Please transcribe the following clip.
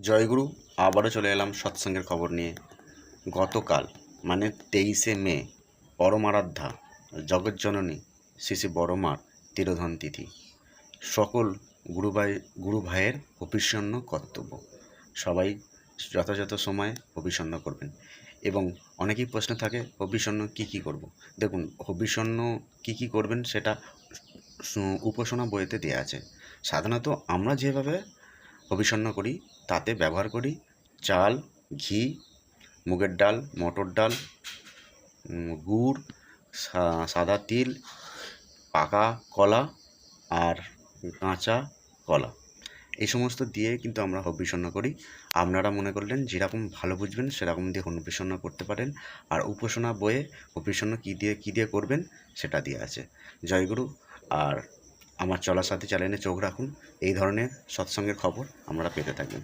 জয়গুরু, আবারও চলে এলাম সৎসঙ্গের খবর নিয়ে। গতকাল মানে তেইশে মে, পরমারাধ্যা, জগজ্জননী, শ্রী বড়মার তিরোধন তিথি। সকল গুরু ভাই গুরু ভাইয়ের অভিসন্ন কর্তব্য। সবাই যথাযথ সময়ে অভিসন্ন করবেন। এবং অনেকেই প্রশ্ন থাকে, অভিসন্ন কী কী করব? দেখুন, অভিসন্ন কী কী করবেন সেটা উপাসনা বইতে দেওয়া আছে। সাধারণত আমরা যেভাবে অভিসন্ন করি, তাতে ব্যবহার করি, চাল, ঘি, মুগের ডাল, মটর ডাল গুড় সাদা তিল, পাকা কলা আর কাঁচা কলা। এই সমস্ত দিয়ে কিন্তু আমরা হবিষণ্য করি। আপনারা মনে করলেন যেরকম ভালো বুঝবেন, সেরকম দিয়ে হবিষণ্য করতে পারেন। আর উপাসনা বইয়ে হবিষণ্য কী দিয়ে কী দিয়ে করবেন, সেটা দিয়ে আছে। জয়গুরু, আর আমার চলার সাথে চ্যানেলে চোখ রাখুন। এই ধরনের সৎসঙ্গের খবর আপনারা পেতে থাকবেন।